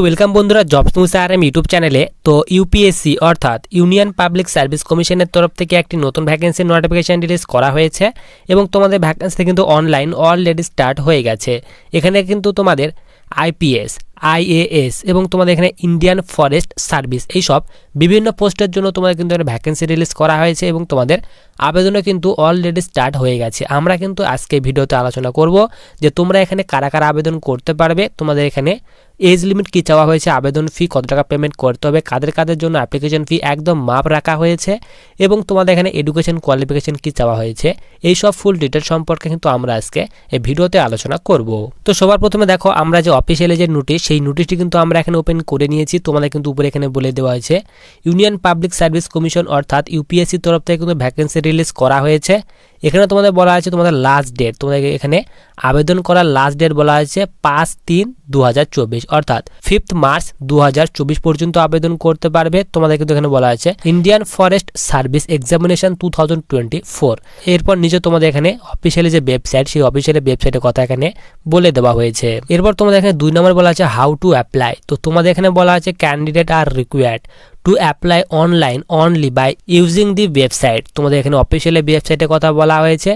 তো ওয়েলকাম বন্ধুরা jobs news R M YouTube চ্যানেলে তো ইউপিএসসি অর্থাৎ ইউনিয়ন পাবলিক সার্ভিস কমিশনের তরফ থেকে একটি নতুন ভ্যাকেন্সির নোটিফিকেশন রিলিজ করা হয়েছে এবং তোমাদের ভ্যাকেন্সি কিন্তু অনলাইন অলরেডি স্টার্ট হয়ে গেছে। এখানে কিন্তু তোমাদের আইপিএস আইএএস এবং তোমাদের এখানে ইন্ডিয়ান ফরেস্ট সার্ভিস এইসব বিভিন্ন পোস্টের জন্য তোমাদের কিন্তু এখানে ভ্যাকেন্সি রিলিজ করা হয়েছে এবং তোমাদের আবেদনও কিন্তু অলরেডি স্টার্ট হয়ে গেছে। আমরা কিন্তু আজকে ভিডিওতে আলোচনা করব যে তোমরা এখানে কারা কারা আবেদন করতে পারবে, তোমাদের এখানে এজ লিমিট কী চাওয়া হয়েছে, আবেদন ফি কত টাকা পেমেন্ট করতে হবে, কাদের কাদের জন্য অ্যাপ্লিকেশন ফি একদম মাপ রাখা হয়েছে এবং তোমাদের এখানে এডুকেশন কোয়ালিফিকেশন কী চাওয়া হয়েছে, এই সব ফুল ডিটেল সম্পর্কে কিন্তু আমরা আজকে এই ভিডিওতে আলোচনা করব। তো সবার প্রথমে দেখো, আমরা যে অফিসিয়ালি যে নোটিশ সেই নোটিশটি কিন্তু আমরা এখানে ওপেন করে নিয়েছি। তোমাদের কিন্তু উপরে এখানে বলে দেওয়া হয়েছে ইউনিয়ন পাবলিক সার্ভিস কমিশন অর্থাৎ ইউপিএসসির তরফ থেকে কিন্তু ভ্যাকেন্সি রিলিজ করা হয়েছে। এখানে তোমাদের বলা আছে তোমাদের লাস্ট ডেট তোমাদের এখানে আবেদন করার লাস্ট ডেট বলা হয়েছে পাঁচ তিন দু অর্থাৎ ফিফথ মার্চ দুহাজার চব্বিশ পর্যন্ত আবেদন করতে পারবে। তোমাদের কিন্তু এখানে বলা আছে Indian Forest Service examination two thousand twenty four এরপর নিচে তোমাদের এখানে অফিসিয়ালি যে ওয়েবসাইট সেই অফিসিয়ালি ওয়েবসাইটের কথা এখানে বলে দেওয়া হয়েছে। এরপর তোমাদের এখানে দুই নম্বর বলা আছে হাউ টু অ্যাপ্লাই তো তোমাদের এখানে বলা আছে candidate are required to apply online only by using the website তোমাদের এখানে অফিসিয়ালি ওয়েবসাইটের কথা বলা হয়েছে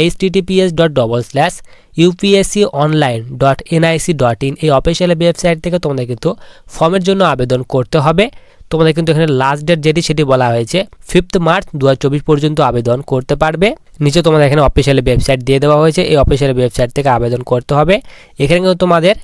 H TTPS dot double slash UPSC online dot NIC dot in এই অফিসিয়াল ওয়েবসাইট থেকে তোমাদের কিন্তু ফর্মের জন্য আবেদন করতে হবে। তোমাদের কিন্তু এখানে লাস্ট ডেট যেটি সেটি বলা হয়েছে ফিফথ মার্চ দু হাজার চব্বিশ পর্যন্ত আবেদন করতে পারবে। নিচে তোমাদের এখানে অফিসিয়ালি ওয়েবসাইট দিয়ে দেওয়া হয়েছে, এই অফিসিয়াল ওয়েবসাইট থেকে আবেদন করতে হবে। এখানে কিন্তু তোমাদের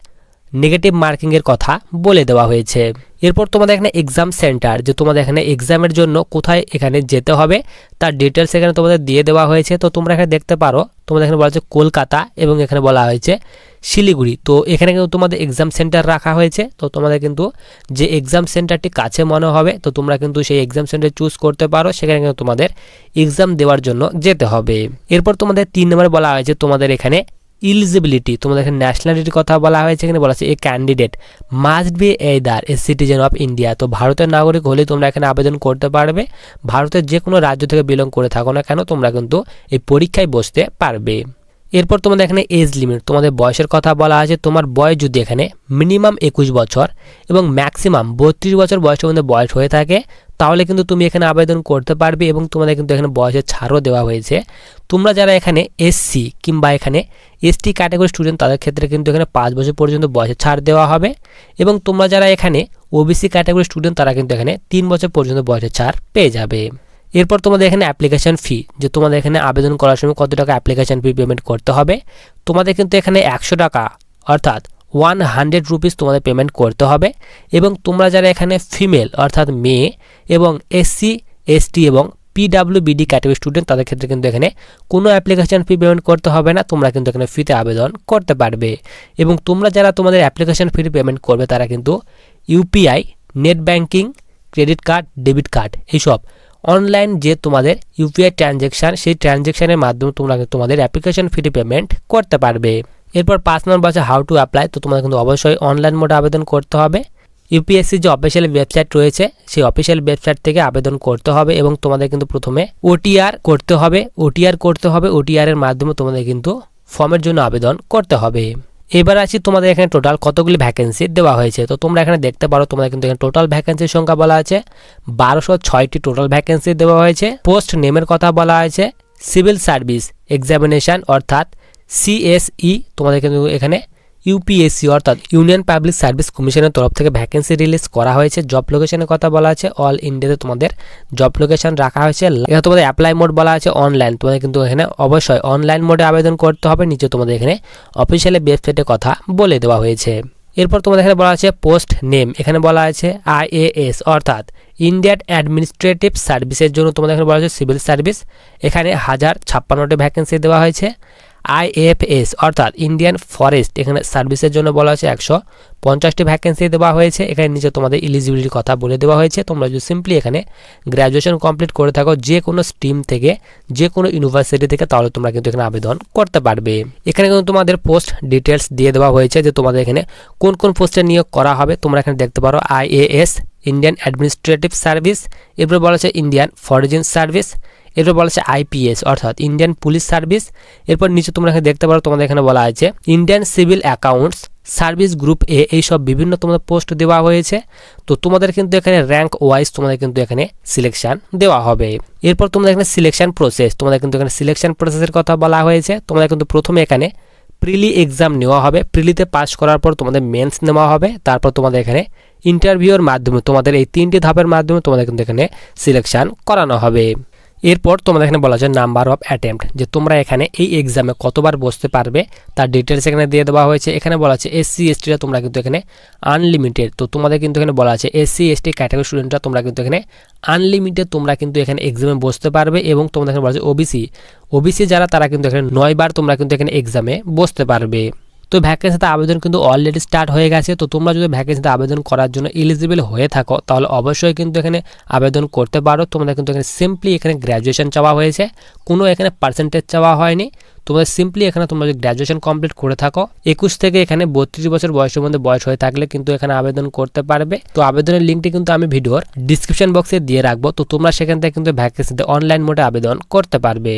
নেগেটিভ মার্কিংয়ের কথা বলে দেওয়া হয়েছে। এরপর তোমাদের এখানে এক্সাম সেন্টার যে তোমাদের এখানে এক্সামের জন্য কোথায় এখানে যেতে হবে, তার ডিটেলস এখানে তোমাদের দিয়ে দেওয়া হয়েছে। তো তোমরা এখানে দেখতে পারো, তোমাদের এখানে বলা হয়েছে কলকাতা এবং এখানে বলা হয়েছে শিলিগুড়ি। তো এখানে কিন্তু তোমাদের এক্সাম সেন্টার রাখা হয়েছে। তো তোমাদের কিন্তু যে এক্সাম সেন্টারটি কাছে মনে হবে, তো তোমরা কিন্তু সেই এক্সাম সেন্টার চুজ করতে পারো। সেখানে কিন্তু তোমাদের এক্সাম দেওয়ার জন্য যেতে হবে। এরপর তোমাদের তিন নম্বরে বলা হয়েছে তোমাদের এখানে ইলিজিবিলিটি তোমাদের এখানে ন্যাশনালিটির কথা বলা হয়েছে, এখানে বলা হচ্ছে a candidate must be either a citizen of India তো ভারতের নাগরিক হলে তোমরা এখানে আবেদন করতে পারবে। ভারতের যে কোনো রাজ্য থেকে বিলং করে থাকো না কেন, তোমরা কিন্তু এই পরীক্ষায় বসতে পারবে। এরপর তোমাদের এখানে এজ লিমিট তোমাদের বয়সের কথা বলা আছে, তোমার বয়স যদি এখানে মিনিমাম একুশ বছর এবং ম্যাক্সিমাম বত্রিশ বছর বয়সের মধ্যে বয়স হয়ে থাকে, তাহলে কিন্তু তুমি এখানে আবেদন করতে পারবে এবং তোমাদের কিন্তু এখানে বয়সের ছাড়ও দেওয়া হয়েছে। তোমরা যারা এখানে এসসি কিংবা এখানে এসটি ক্যাটাগরি স্টুডেন্ট তাদের ক্ষেত্রে কিন্তু এখানে পাঁচ বছর পর্যন্ত বয়সের ছাড় দেওয়া হবে এবং তোমরা যারা এখানে ওবিসি ক্যাটাগরি স্টুডেন্ট তারা কিন্তু এখানে তিন বছর পর্যন্ত বয়সের ছাড় পেয়ে যাবে। এরপর তোমাদের এখানে অ্যাপ্লিকেশন ফি যে তোমাদের এখানে আবেদন করার সময় কত টাকা অ্যাপ্লিকেশন ফি পেমেন্ট করতে হবে, তোমাদের কিন্তু এখানে একশো টাকা, অর্থাৎ ওয়ান হান্ড্রেড রুপিস তোমাদের পেমেন্ট করতে হবে, এবং তোমরা যারা এখানে ফিমেল অর্থাৎ মেয়ে, এবং এসসি এসটি এবং পিডাব্লিউবিডি ক্যাটাগরি স্টুডেন্ট তাদের ক্ষেত্রে কিন্তু এখানে কোনো অ্যাপ্লিকেশন ফি পেমেন্ট করতে হবে না, তোমরা কিন্তু এখানে ফিতে আবেদন করতে পারবে। এবং তোমরা যারা তোমাদের অ্যাপ্লিকেশন ফি পেমেন্ট করবে, তারা কিন্তু UPI net banking credit card debit card এইসব অনলাইন যে তোমাদের ইউপিআই ট্রানজ্যাকশান সেই ট্রানজ্যাকশানের মাধ্যমে তোমরা তোমাদের অ্যাপ্লিকেশন ফি পেমেন্ট করতে পারবে। এরপর পাঁচ নম্বর আছে হাউ টু অ্যাপ্লাই তো তোমাদের কিন্তু অবশ্যই অনলাইন মোডে আবেদন করতে হবে। ইউপিএসসি যে অফিসিয়াল ওয়েবসাইট রয়েছে, সেই অফিসিয়াল ওয়েবসাইট থেকে আবেদন করতে হবে এবং তোমাদের কিন্তু প্রথমে ওটিআর করতে হবে। ওটিআর করতে হবে ওটিআর এর মাধ্যমে তোমাদের কিন্তু ফর্মের জন্য আবেদন করতে হবে। এবার আছি তোমাদের এখানে টোটাল কতগুলি ভ্যাকেন্সি দেওয়া হয়েছে। তো তোমরা এখানে দেখতে পারো, তোমাদের কিন্তু এখানে টোটাল ভ্যাকেন্সির সংখ্যা বলা আছে। বারোশো ছয়টি টোটাল ভ্যাকেন্সি দেওয়া হয়েছে। পোস্ট নেমের কথা বলা আছে। সিভিল সার্ভিস এক্সামিনেশান অর্থাৎ সিএসই তোমাদের কিন্তু এখানে ইউপিএসসি অর্থাৎ ইউনিয়ন পাবলিক সার্ভিস কমিশনের তরফ থেকে ভ্যাকেন্সি রিলিজ করা হয়েছে। জব লোকেশনের কথা বলা আছে। অল ইন্ডিয়াতে তোমাদের জব লোকেশন রাখা হয়েছে। এখানে তোমাদের অ্যাপ্লাই মোড বলা আছে অনলাইন। তোমাদের কিন্তু এখানে অবশ্যই অনলাইন মোডে আবেদন করতে হবে। নিচে তোমাদের এখানে অফিসিয়ালি ওয়েবসাইটের কথা বলে দেওয়া হয়েছে। এরপর তোমাদের এখানে বলা আছে পোস্ট নেম। এখানে বলা আছে আইএএস অর্থাৎ ইন্ডিয়ান অ্যাডমিনিস্ট্রেটিভ সার্ভিসের জন্য তোমাদের এখানে বলা হয়েছে সিভিল সার্ভিস। এখানে হাজার ছাপ্পান্নটি ভ্যাকেন্সি দেওয়া হয়েছে। আইএফএস, অর্থাৎ ইন্ডিয়ান ফরেস্ট, এখানে সার্ভিসের জন্য বলা হয়েছে একশো পঞ্চাশটি ভ্যাকেন্সি দেওয়া হয়েছে। এখানে নিচে তোমাদের ইলিজিবিলিটির কথা বলে দেওয়া হয়েছে। তোমরা যদি সিম্পলি এখানে গ্র্যাজুয়েশন কমপ্লিট করে থাকো যে কোনো স্ট্রিম থেকে যে কোনো ইউনিভার্সিটি থেকে, তাহলে তোমরা কিন্তু এখানে আবেদন করতে পারবে। এখানে কিন্তু তোমাদের পোস্ট ডিটেলস দিয়ে দেওয়া হয়েছে যে তোমাদের এখানে কোন কোন পোস্টে নিয়োগ করা হবে। তোমরা এখানে দেখতে পারো আইএএস ইন্ডিয়ান অ্যাডমিনিস্ট্রেটিভ সার্ভিস এরপর বলা হচ্ছে ইন্ডিয়ান ফরেজিন সার্ভিস এরপর বলা আছে আইপিএস অর্থাৎ ইন্ডিয়ান পুলিশ সার্ভিস এরপর নিচে তোমরা এখানে দেখতে পারো, তোমাদের এখানে বলা আছে Indian Civil Accounts Service group A এইসব বিভিন্ন তোমাদের পোস্ট দেওয়া হয়েছে। তো তোমাদের কিন্তু এখানে র্যাঙ্ক ওয়াইজ তোমাদের কিন্তু এখানে সিলেকশন দেওয়া হবে। এরপর তোমাদের এখানে সিলেকশন প্রসেস তোমাদের কিন্তু এখানে সিলেকশন প্রসেসের কথা বলা হয়েছে। তোমাদের কিন্তু প্রথমে এখানে প্রিলি এক্সাম নেওয়া হবে। প্রিলিতে পাস করার পর তোমাদের মেন্স নেওয়া হবে। তারপর তোমাদের এখানে ইন্টারভিউর মাধ্যমে, তোমাদের এই তিনটি ধাপের মাধ্যমে তোমাদের কিন্তু এখানে সিলেকশন করানো হবে। এরপর তোমাদের এখানে বলা যায় নাম্বার অফ অ্যাটেম্প্ট যে তোমরা এখানে এই এক্সামে কতবার বসতে পারবে, তার ডিটেলস এখানে দিয়ে দেওয়া হয়েছে। এখানে বলা আছে এসসি এসটিরা তোমরা কিন্তু এখানে আনলিমিটেড তো তোমাদের কিন্তু এখানে বলা আছে এসসি এসটি ক্যাটাগরি স্টুডেন্টরা তোমরা কিন্তু এখানে আনলিমিটেড তোমরা কিন্তু এখানে এক্সামে বসতে পারবে এবং তোমাদের এখানে বলা আছে ওবিসি ওবিসি যারা, তারা কিন্তু এখানে নয়বার তোমরা কিন্তু এখানে এক্সামে বসতে পারবে। তো ভ্যাকেন্সিতে আবেদন কিন্তু অলরেডি স্টার্ট হয়ে গেছে। তো তোমরা যদি ভ্যাকেন্সিতে আবেদন করার জন্য এলিজিবল হয়ে থাকো, তাহলে অবশ্যই কিন্তু এখানে আবেদন করতে পারো। তোমাদের কিন্তু এখানে সিম্পলি এখানে গ্র্যাজুয়েশন চাওয়া হয়েছে। কোনো এখানে পার্সেন্টেজ চাওয়া হয়নি। তোমাদের সিম্পলি এখানে তোমরা যদি গ্র্যাজুয়েশন কমপ্লিট করে থাকো, একুশ থেকে এখানে বত্রিশ বছর বয়সের মধ্যে বয়স হয়ে থাকলে কিন্তু এখানে আবেদন করতে পারবে। তো আবেদনের লিঙ্কটি কিন্তু আমি ভিডিওর ডিসক্রিপশন বক্সে দিয়ে রাখব। তো তোমরা সেখান থেকে কিন্তু ভ্যাকেন্সিতে অনলাইন মোডে আবেদন করতে পারবে।